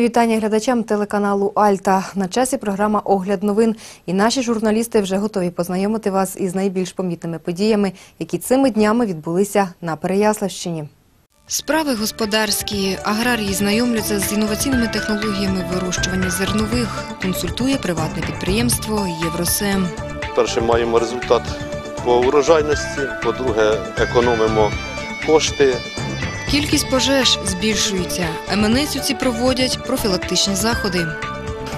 Мої вітання глядачам телеканалу Альта. На часі програма Огляд новин. І наші журналісти вже готові познайомити вас із найбільш помітними подіями, які цими днями відбулися на Переяславщині. Справи господарські. Аграрії знайомляться з інноваційними технологіями вирощування зернових. Консультує приватне підприємство Євросем. Перше, маємо результат по урожайності, по-друге, економимо кошти. Кількість пожеж збільшується. МНСівці проводять профілактичні заходи.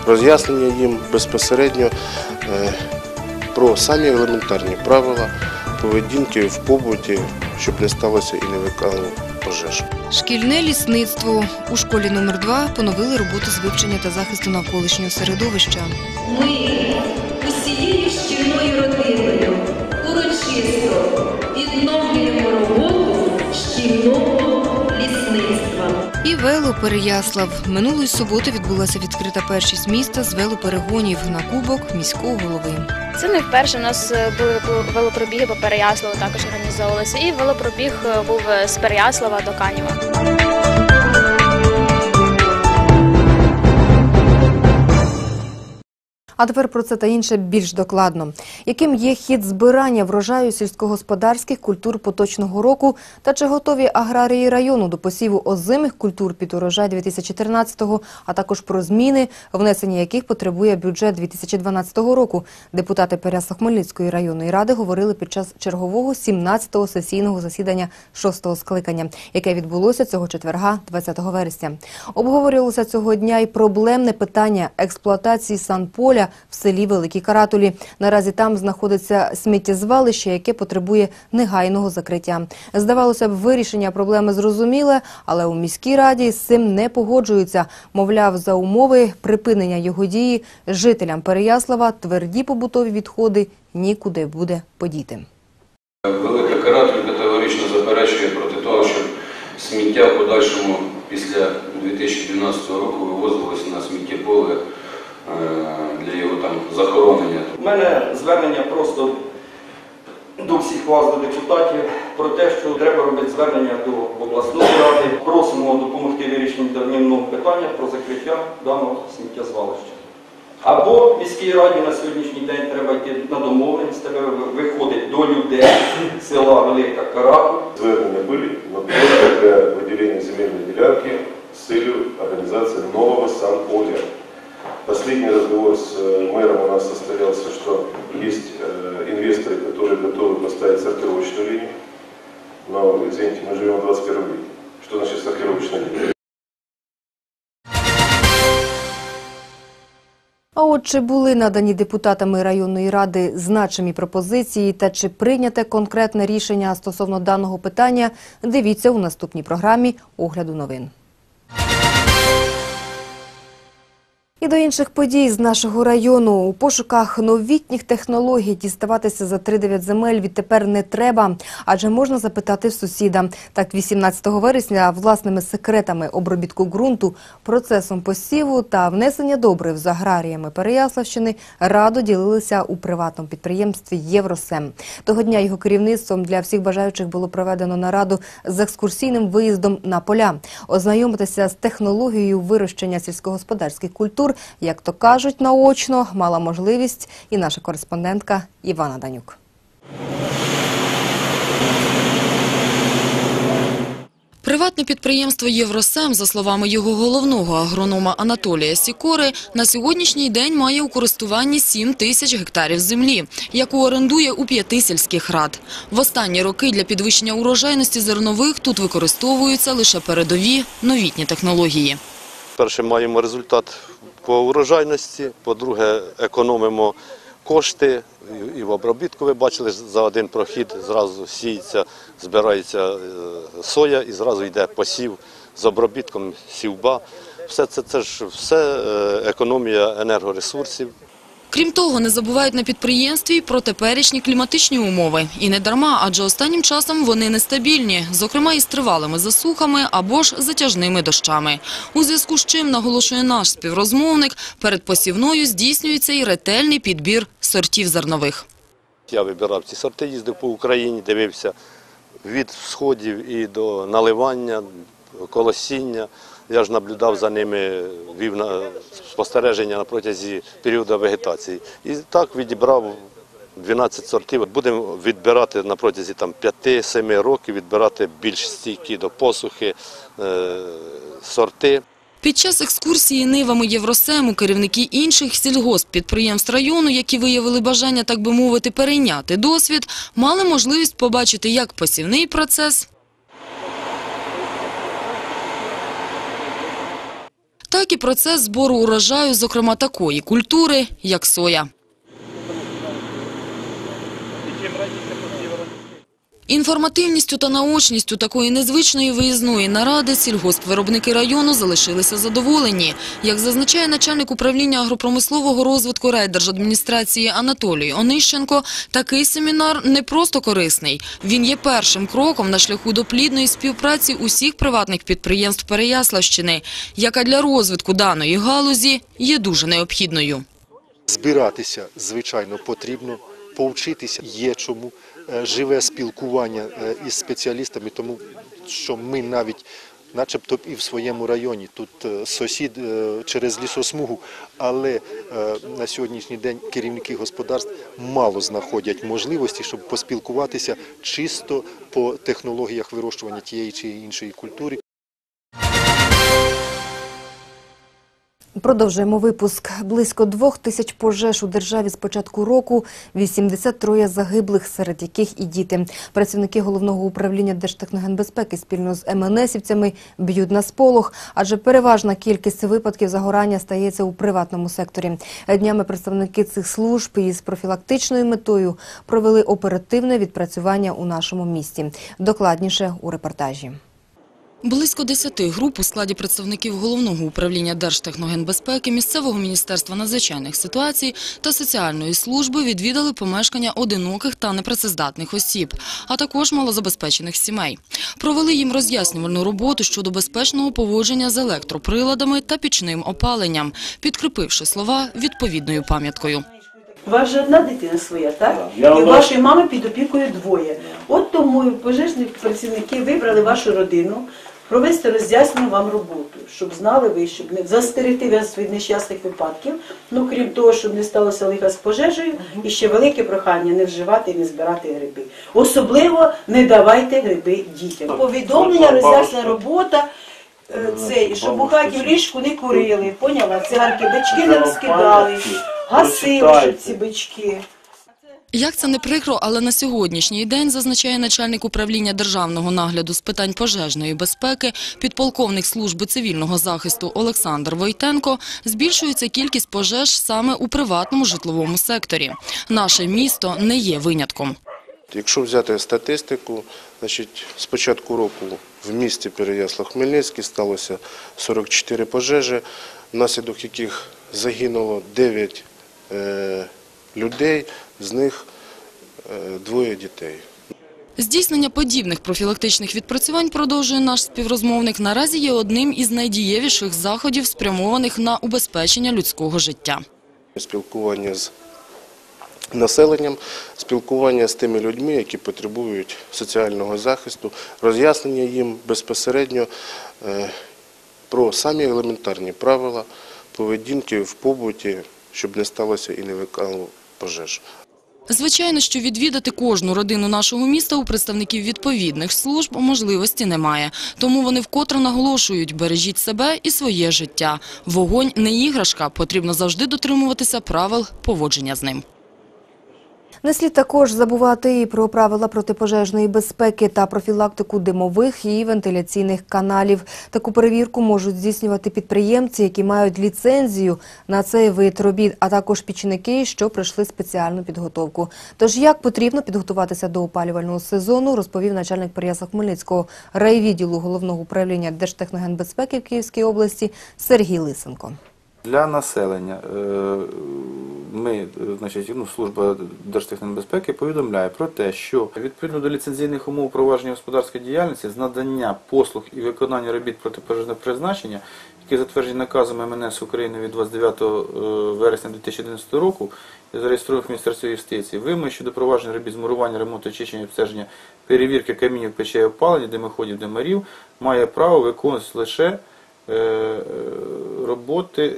роз'яснення їм безпосередньо е, про самі елементарні правила поведінки в побуті, щоб не сталося і не викликало пожеж. Шкільне лісництво у школі номер 2 поновили роботу з вивчення та захисту навколишнього середовища. Ми вело Переяслав. Минулої суботи відбулася відкрита першість міста з велоперегонів на кубок міського голови. Це не вперше. У нас е, були велопробіги по Переяславу, також організовувалися. І велопробіг е, був е, з Переяслава до Канєва. А тепер про це та інше більш докладно. Яким є хід збирання врожаю сільськогосподарських культур поточного року та чи готові аграрії району до посіву озимих культур під урожай 2014-го, а також про зміни, внесення яких потребує бюджет 2012 року. Депутати Переяслав-Хмельницької районної ради говорили під час чергового 17-го сесійного засідання 6-го скликання, яке відбулося цього четверга, 20 вересня. Обговорювалося цього дня і проблемне питання експлуатації санполя в селі Великі Каратулі. Наразі там знаходиться сміттєзвалище, яке потребує негайного закриття. Здавалося б, вирішення проблеми зрозуміле, але у міській раді з цим не погоджуються. Мовляв, за умови припинення його дії жителям Переяслава тверді побутові відходи нікуди буде подіти. Велика Каратуль категорично заперечує проти того, щоб сміття в подальшому після 2012 року вивозилося на сміттєполе для його там захоронення. У мене звернення просто до всіх вас, до депутатів, про те, що треба робити звернення до обласної ради. Просимо допомогти вирішенню давнівного питання про закриття даного сміттєзвалища. Або міській раді на сьогоднішній день треба йти на домовленість, треба виходить до людей села Велика Каракуль, Звернення были, но только для выделения земельной делянки с целью организации нового санполя. Последний разговор с э, мэром у нас состоялся, что есть э, инвесторы, которые готовы поставить сортировочную линию. Но, извините, мы живем в 21 веке. Что значит сортировочная линия? А от чи були надані депутатами районної ради значимі пропозиції та чи прийняте конкретне рішення стосовно даного питання, дивіться у наступній програмі огляду новин. І до інших подій з нашого району. У пошуках новітніх технологій діставатися за 3-9 земель відтепер не треба, адже можна запитати в сусіда. Так, 18 вересня власними секретами обробітку ґрунту, процесом посіву та внесення добрив з аграріями Переяславщини радо ділилися у приватному підприємстві Євросем. Того дня його керівництвом для всіх бажаючих було проведено нараду з екскурсійним виїздом на поля, ознайомитися з технологією вирощення сільськогосподарських культур, як то кажуть, наочно мала можливість і наша кореспондентка Івана Данюк. Приватне підприємство Євросем, за словами його головного агронома Анатолія Сікори, на сьогоднішній день має у користуванні 7 тисяч гектарів землі, яку орендує у п'яти сільських рад. В останні роки для підвищення урожайності зернових тут використовуються лише передові новітні технології. Перше, маємо результат по урожайності, по-друге, економимо кошти. І- в обробітку ви бачили, за один прохід зразу сіється, збирається е, соя і зразу йде посів з обробітком сівба. Все це, це ж все е, економія енергоресурсів. Крім того, не забувають на підприємстві про теперішні кліматичні умови. І не дарма, адже останнім часом вони нестабільні, зокрема із тривалими засухами або ж затяжними дощами. У зв'язку з чим, наголошує наш співрозмовник, перед посівною здійснюється і ретельний підбір сортів зернових. Я вибирав ці сорти, їздив по Україні, дивився від сходів і до наливання, колосіння, Я ж наблюдав за ними, вів на спостереження на протязі періоду вегетації. І так відібрав 12 сортів. Будемо відбирати на протязі 5-7 років, відбирати більш стійкі до посухи е, сорти. Під час екскурсії нивами Євросему керівники інших сільгосппідприємств району, які виявили бажання, так би мовити, перейняти досвід, мали можливість побачити як посівний процес, так і процес збору урожаю, зокрема такої культури, як соя. Інформативністю та наочністю такої незвичної виїзної наради сільгоспвиробники району залишилися задоволені. Як зазначає начальник управління агропромислового розвитку райдержадміністрації Анатолій Онищенко, такий семінар не просто корисний. Він є першим кроком на шляху до плідної співпраці усіх приватних підприємств Переяславщини, яка для розвитку даної галузі є дуже необхідною. Збиратися, звичайно, потрібно, повчитися є чому. Е, Живе спілкування е, із спеціалістами, тому що ми навіть начебто і в своєму районі, тут е, сусід через лісосмугу, але на сьогоднішній день керівники господарств мало знаходять можливості, щоб поспілкуватися чисто по технологіях вирощування тієї чи іншої культури. Продовжуємо випуск. Близько двох тисяч пожеж у державі з початку року, 83 загиблих, серед яких і діти. Працівники головного управління Держтехногенбезпеки спільно з МНСівцями б'ють на сполох, адже переважна кількість випадків загорання стається у приватному секторі. Днями представники цих служб із профілактичною метою провели оперативне відпрацювання у нашому місті. Докладніше у репортажі. Близько 10 груп у складі представників Головного управління Держтехногенбезпеки, місцевого міністерства надзвичайних ситуацій та соціальної служби відвідали помешкання одиноких та непрацездатних осіб, а також малозабезпечених сімей. Провели їм роз'яснювальну роботу щодо безпечного поводження з електроприладами та пічним опаленням, підкріпивши слова відповідною пам'яткою. У вас же одна дитина своя, так? І у вашої мами під опікою двоє. От тому пожежні працівники вибрали вашу родину провести роз'яснену вам роботу, щоб знали ви, щоб не застерегти вас від нещасних випадків. Ну крім того, щоб не сталося лиха з пожежею, і ще велике прохання не вживати і не збирати гриби. Особливо не давайте гриби дітям. Повідомлення, роз'яснена робота. е, Це, щоб у хаті ліжку не курили, поняла? Цигарки, бички не розкидали, гасили, щоб ці бички. Як це не прикро, але на сьогоднішній день, зазначає начальник управління державного нагляду з питань пожежної безпеки, підполковник служби цивільного захисту Олександр Войтенко, збільшується кількість пожеж саме у приватному житловому секторі. Наше місто не є винятком. Якщо взяти статистику, значить, з початку року в місті Переяслав-Хмельницький сталося 44 пожежі, внаслідок яких загинуло 9 е, людей, з них е, двоє дітей. Здійснення подібних профілактичних відпрацювань продовжує наш співрозмовник. Наразі є одним із найдієвіших заходів, спрямованих на убезпечення людського життя. Спілкування з населенням, спілкування з тими людьми, які потребують соціального захисту, роз'яснення їм безпосередньо е, про самі елементарні правила поведінки в побуті, щоб не сталося і не виникало пожеж. Звичайно, що відвідати кожну родину нашого міста у представників відповідних служб можливості немає. Тому вони вкотре наголошують – бережіть себе і своє життя. Вогонь не іграшка, потрібно завжди дотримуватися правил поводження з ним. Не слід також забувати і про правила протипожежної безпеки та профілактику димових і вентиляційних каналів. Таку перевірку можуть здійснювати підприємці, які мають ліцензію на цей вид робіт, а також пічники, що пройшли спеціальну підготовку. Тож як потрібно підготуватися до опалювального сезону, розповів начальник Переясла Хмельницького райвідділу головного управління Держтехногенбезпеки в Київській області Сергій Лисенко. Для населення е, ми, е, значить, ну, служба Держтехнобезпеки повідомляє про те, що відповідно до ліцензійних умов провадження господарської діяльності з надання послуг і виконання робіт протипожежного призначення, які затверджені наказом МНС України від 29 е, вересня 2011 року зареєстрованих в Міністерстві юстиції, вимоги щодо провадження робіт з мурування, ремонту, очищення, обстеження, перевірки камінів, печей опалення, димоходів, димарів, має право виконуватися лише роботи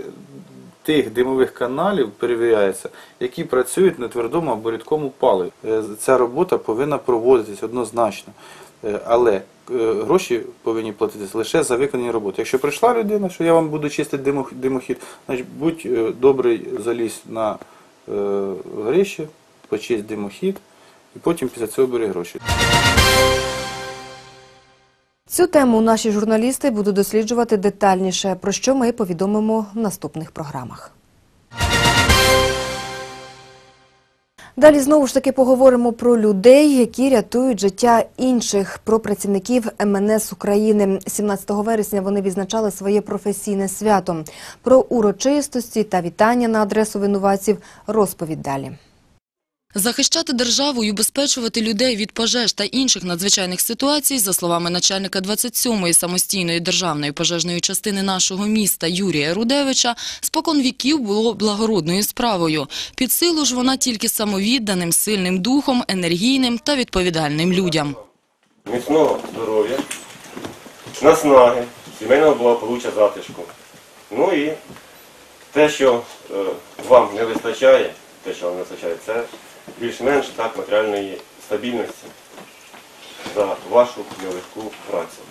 тих димових каналів перевіряється, які працюють на твердому або рідкому паливі. Е, Ця робота повинна проводитись однозначно. Е, Але е, гроші повинні платитися лише за виконані роботи. Якщо прийшла людина, що я вам буду чистити димохід, значить будь е, добрий, залізь на е, горище, почисть димохід і потім після цього бери гроші. Цю тему наші журналісти будуть досліджувати детальніше, про що ми повідомимо в наступних програмах. Далі знову ж таки поговоримо про людей, які рятують життя інших, про працівників МНС України. 17 вересня вони відзначали своє професійне свято. Про урочистості та вітання на адресу винуватців розповідь далі. Захищати державу і убезпечувати людей від пожеж та інших надзвичайних ситуацій, за словами начальника 27-ї самостійної державної пожежної частини нашого міста Юрія Рудевича, спокон віків було благородною справою. Під силу ж вона тільки самовідданим, сильним духом, енергійним та відповідальним людям. міцного здоров'я, наснаги, сімейного благополуччя затишку. Ну і те, що е, вам не вистачає, те, що вам не вистачає, це більш-менш так матеріальної стабільності за вашу нелегку працю.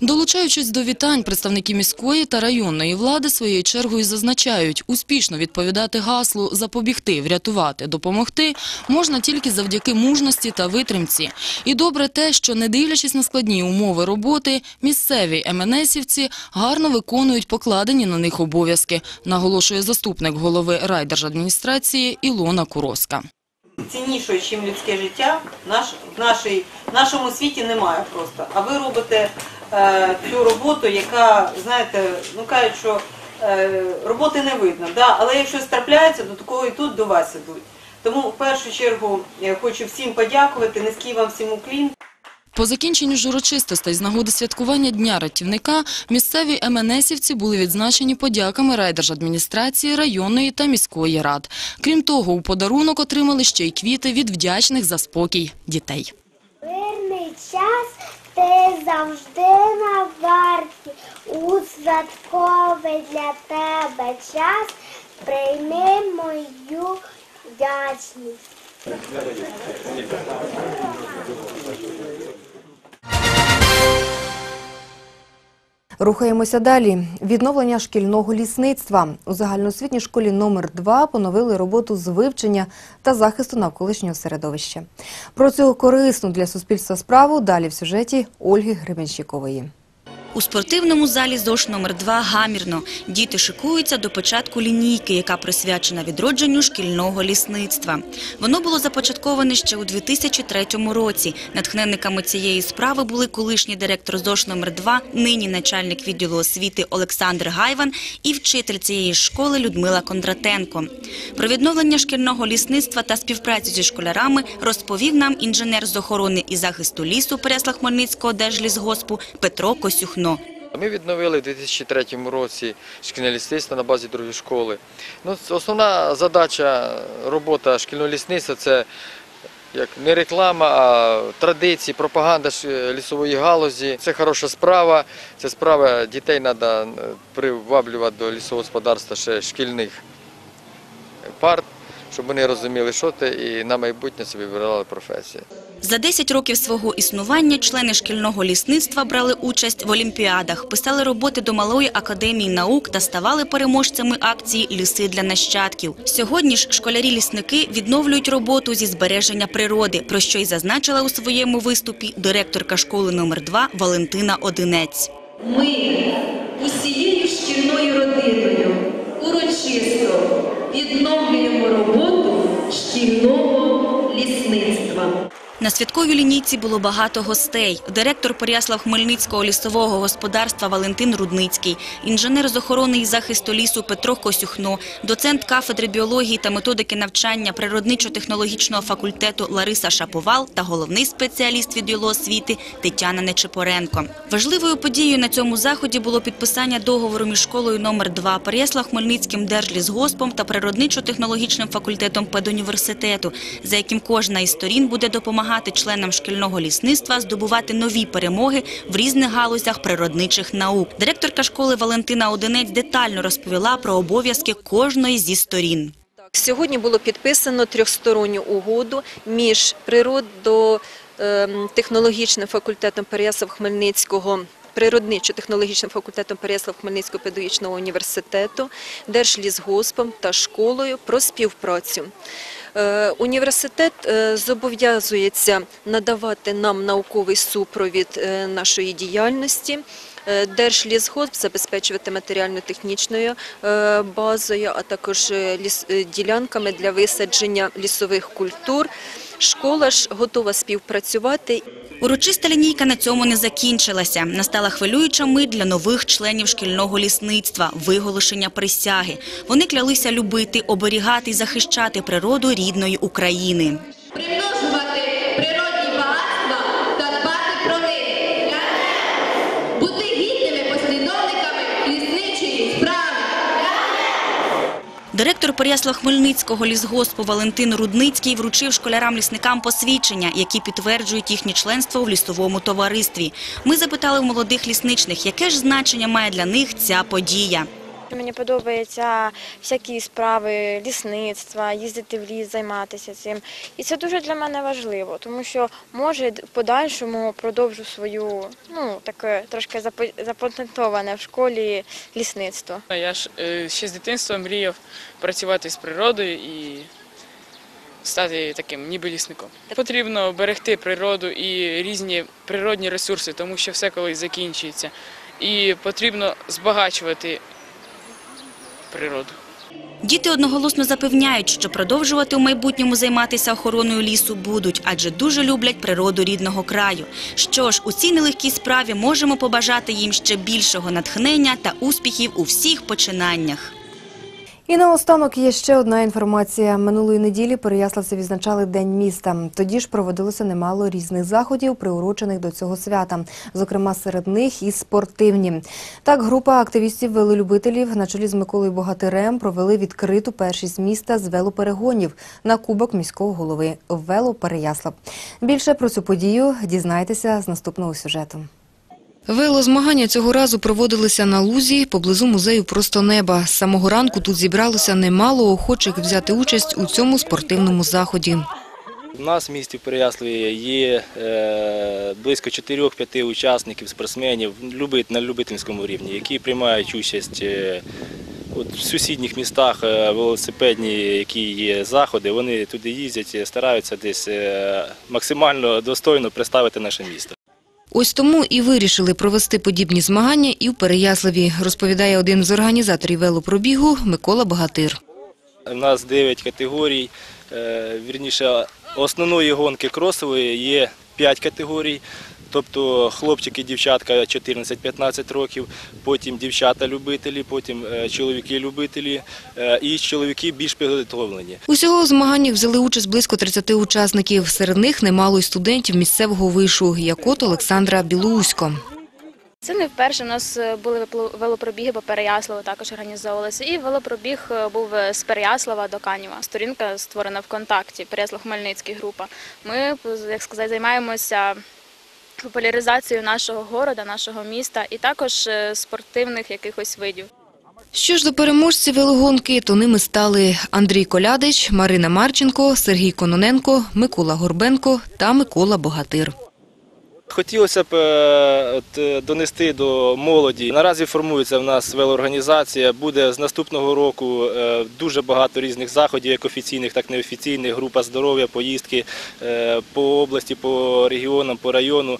Долучаючись до вітань, представники міської та районної влади своєю чергою зазначають, успішно відповідати гаслу «запобігти, врятувати, допомогти» можна тільки завдяки мужності та витримці. І добре те, що не дивлячись на складні умови роботи, місцеві МНСівці гарно виконують покладені на них обов'язки, наголошує заступник голови райдержадміністрації Ілона Куроска. Ціннішою, ніж людське життя, в нашій, в нашому світі немає просто. А ви робите е, цю роботу, яка, знаєте, ну кажуть, що е, роботи не видно. Да? Але якщо трапляється, до такого і тут до вас ідуть. Тому в першу чергу я хочу всім подякувати, низький вам всім уклін. По закінченню ж урочистостей з нагоди святкування Дня рятівника місцеві МНСівці були відзначені подяками райдержадміністрації, районної та міської рад. Крім того, у подарунок отримали ще й квіти від вдячних за спокій дітей. Мирний час ти завжди на варті. У святковий для тебе час прийми мою вдячність. Рухаємося далі. Відновлення шкільного лісництва. У загальноосвітній школі номер 2 поновили роботу з вивчення та захисту навколишнього середовища. Про цю корисну для суспільства справу далі в сюжеті Ольги Гребенщикової. У спортивному залі ЗОШ номер 2 гамірно. Діти шикуються до початку лінійки, яка присвячена відродженню шкільного лісництва. Воно було започатковане ще у 2003 році. Натхненниками цієї справи були колишній директор ЗОШ номер 2 нині начальник відділу освіти Олександр Гайван і вчитель цієї школи Людмила Кондратенко. Про відновлення шкільного лісництва та співпрацю зі школярами розповів нам інженер з охорони і захисту лісу Пересла-Хмельницького держлісгоспу Петро Косюхно. Ми відновили в 2003 році шкільне лісництво на базі другої школи. Ну, основна задача робота шкільного лісництва це як не реклама, а традиції, пропаганда лісової галузі. Це хороша справа. Це справа дітей треба приваблювати до лісового господарства ще шкільних парт, щоб вони розуміли, що це, і на майбутнє собі вибирали професію. За 10 років свого існування члени шкільного лісництва брали участь в олімпіадах, писали роботи до Малої академії наук та ставали переможцями акції «Ліси для нащадків». Сьогодні ж школярі-лісники відновлюють роботу зі збереження природи, про що й зазначила у своєму виступі директорка школи номер 2 Валентина Одинець. Ми усією шкільною родиною урочисто відновлюємо роботу шкільного лісництва. На святковій лінійці було багато гостей. Директор Переяслав-Хмельницького лісового господарства Валентин Рудницький, інженер з охорони і захисту лісу Петро Косюхно, доцент кафедри біології та методики навчання природничо-технологічного факультету Лариса Шаповал та головний спеціаліст відділу освіти Тетяна Нечепоренко. Важливою подією на цьому заході було підписання договору між школою номер 2 Переяслав-Хмельницьким держлісгоспом та природничо-технологічним факультетом педуніверситету, за яким кожна із сторін буде допомагати допомагати членам шкільного лісництва здобувати нові перемоги в різних галузях природничих наук. Директорка школи Валентина Одинець детально розповіла про обов'язки кожної зі сторін. Сьогодні було підписано трьохсторонню угоду між природо-технологічним факультетом Переяслав Хмельницького. Природничо-технологічним факультетом Переяслав Хмельницького педагогічного університету, Держлісгоспом та школою про співпрацю. Е, Університет е, зобов'язується надавати нам науковий супровід е, нашої діяльності. Держлісгосп забезпечувати матеріально-технічною базою, а також ділянками для висадження лісових культур. Школа ж готова співпрацювати. Урочиста лінійка на цьому не закінчилася. Настала хвилююча мить для нових членів шкільного лісництва – виголошення присяги. Вони клялися любити, оберігати і захищати природу рідної України. Директор Переяслав-Хмельницького лісгоспу Валентин Рудницький вручив школярам-лісникам посвідчення, які підтверджують їхнє членство в лісовому товаристві. Ми запитали у молодих лісничних, яке ж значення має для них ця подія. Мені подобаються всякі справи лісництва, їздити в ліс, займатися цим. І це дуже для мене важливо, тому що може в подальшому продовжу свою, ну таке трошки запа- запатентоване в школі лісництво. Я ж е, ще з дитинства мріяв працювати з природою і стати таким ніби лісником. Потрібно берегти природу і різні природні ресурси, тому що все колись закінчується. І потрібно збагачувати природу. Діти одноголосно запевняють, що продовжувати у майбутньому займатися охороною лісу будуть, адже дуже люблять природу рідного краю. Що ж, у цій нелегкій справі можемо побажати їм ще більшого натхнення та успіхів у всіх починаннях. І наостанок є ще одна інформація. Минулої неділі переяславці відзначали День міста. Тоді ж проводилося немало різних заходів, приурочених до цього свята. Зокрема, серед них і спортивні. Так, група активістів-велолюбителів на чолі з Миколою Богатирем провели відкриту першість міста з велоперегонів на кубок міського голови Вело Переяслав. Більше про цю подію дізнайтеся з наступного сюжету. Велозмагання цього разу проводилися на лузі поблизу музею «Просто неба». З самого ранку тут зібралося немало охочих взяти участь у цьому спортивному заході. У нас в місті Переяславі є е, близько 4-5 учасників, спортсменів на любительському рівні, які приймають участь е, в сусідніх містах е, велосипедні, які є заходи. Вони туди їздять, стараються десь максимально достойно представити наше місто. Ось тому і вирішили провести подібні змагання і в Переяславі, розповідає один з організаторів велопробігу Микола Богатир. У нас 9 категорій, е, вірніше, основної гонки кросової є 5 категорій. Тобто хлопчики, дівчатка 14-15 років, потім дівчата-любителі, потім е, чоловіки-любителі е, і чоловіки більш підготовлені. Усього у змаганнях взяли участь близько 30 учасників. Серед них немало й студентів місцевого вишу, як от Олександра Білоусько. Це не вперше. У нас е, були велопробіги по Переяславу, також організовувалися. І велопробіг був з Переяслава до Канєва. Сторінка створена ВКонтакті, Переяслав Хмельницький група. Ми, як сказати, займаємося популяризацією нашого города, нашого міста і також е, спортивних якихось видів. Що ж до переможців велогонки, то ними стали Андрій Колядич, Марина Марченко, Сергій Кононенко, Микола Горбенко та Микола Богатир. Хотілося б е, от, е, донести до молоді. Наразі формується в нас велоорганізація. Буде з наступного року е, дуже багато різних заходів, як офіційних, так і неофіційних. Група здоров'я, поїздки по області, по регіонам, по району.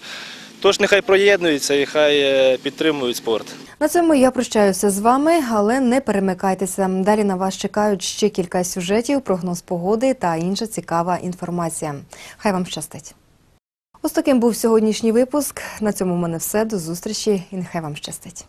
Тож нехай проєднуються і хай підтримують спорт. На цьому я прощаюся з вами, але не перемикайтеся. Далі на вас чекають ще кілька сюжетів, прогноз погоди та інша цікава інформація. Хай вам щастить. Ось таким був сьогоднішній випуск. На цьому в мене все. До зустрічі і нехай вам щастить.